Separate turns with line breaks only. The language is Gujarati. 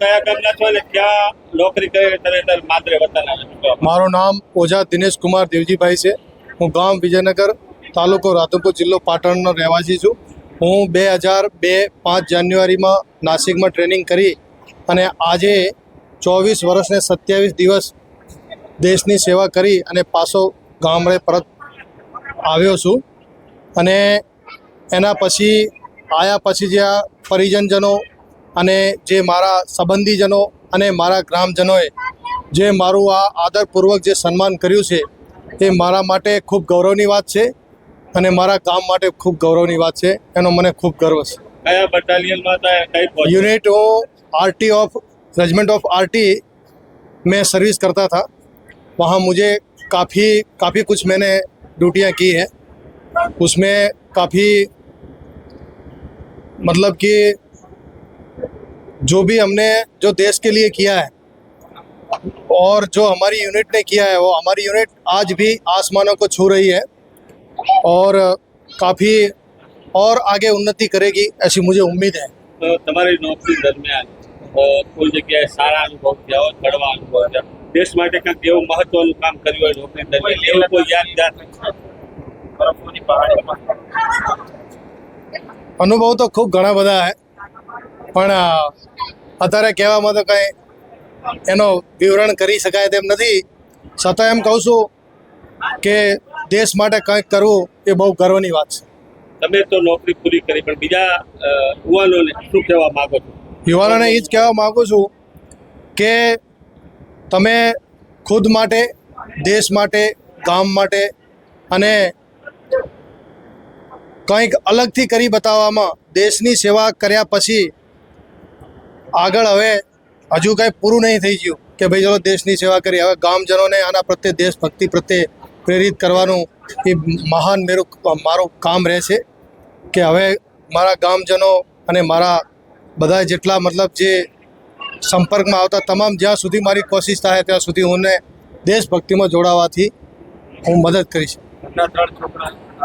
કયા ગામના છો અને ક્યાં નોકરી કરી અત્યારે માદરે વતન
મારું નામ ઓઝા દિનેશ કુમાર દેવજીભાઈ છે. હું ગામ વિજયનગર તાલુકો રાધનપુર જિલ્લો પાટણનો રહેવાસી છું. હું બે હજાર બે પાંચ જાન્યુઆરીમાં નાસિકમાં ટ્રેનિંગ કરી અને આજે ચોવીસ વર્ષને સત્યાવીસ દિવસ દેશની સેવા કરી અને પાછો ગામડે પરત આવ્યો છું. અને એના પછી, આયા પછી જે આ પરિજનજનો અને જે મારા સંબંધીજનો અને મારા ગ્રામજનોએ જે મારું આ આદરપૂર્વક જે સન્માન કર્યું છે એ મારા માટે ખૂબ ગૌરવની વાત છે અને મારા ગામ માટે ખૂબ ગૌરવની વાત છે એનો મને ખૂબ ગર્વ છે
કયા બટાલિયનમાં હતા કઈ પોસ્ટ
यूनिट वो R T of regiment of R T में सर्विस करता था वहाँ मुझे काफ़ी काफ़ी कुछ मैंने ड्यूटियाँ की हैं उसमें काफ़ी मतलब कि जो भी हमने जो देश के लिए किया है और जो हमारी यूनिट ने किया है वो हमारी यूनिट आज भी आसमानों को छू रही है और काफ़ी और आगे उन्नति करेगी ऐसी मुझे उम्मीद है
તો તમારી નોકરી દરમિયાન અ, કોઈ જગ્યાએ સારા અનુભવ થયા હોય કડવા અનુભવ થયા દેશ માટે કંઈક એવું મહત્વનું કામ કર્યું હોય નોકરી દરમિયાન એવું કોઈ યાદગાર બરફોની પહાડીમાં
અનુભવ તો ખૂબ ઘણા બધા છે પણ અત્યારે કહેવામાં તો કંઈ એનો વિવરણ કરી શકાય તેમ નથી. છતાં એમ કહું છું કે દેશ માટે કંઈક કરવું એ બહુ ગર્વની વાત છે.
તમે તો નોકરી પૂરી કરી પણ બીજા યુવાનોને શું કહેવા માગો છો?
યુવાનોને એ જ કહેવા માગું છું કે તમે ખુદ માટે દેશ માટે ગામ માટે અને કંઈક અલગથી કરી બતાવવામાં દેશની સેવા કર્યા પછી આગળ હવે હજુ કાંઈ પૂરું નહીં થઈ ગયું કે ભાઈ ચલો દેશની સેવા કરી, હવે ગામજનોને આના પ્રત્યે દેશભક્તિ પ્રત્યે પ્રેરિત કરવાનું એ મહાન મેરું, મારું કામ રહેશે કે હવે મારા ગામજનો અને મારા બધા જેટલા મતલબ જે સંપર્કમાં આવતા તમામ જ્યાં સુધી મારી કોશિશ થાય ત્યાં સુધી હું દેશભક્તિમાં જોડાવાથી હું મદદ કરીશ.
છોકરા.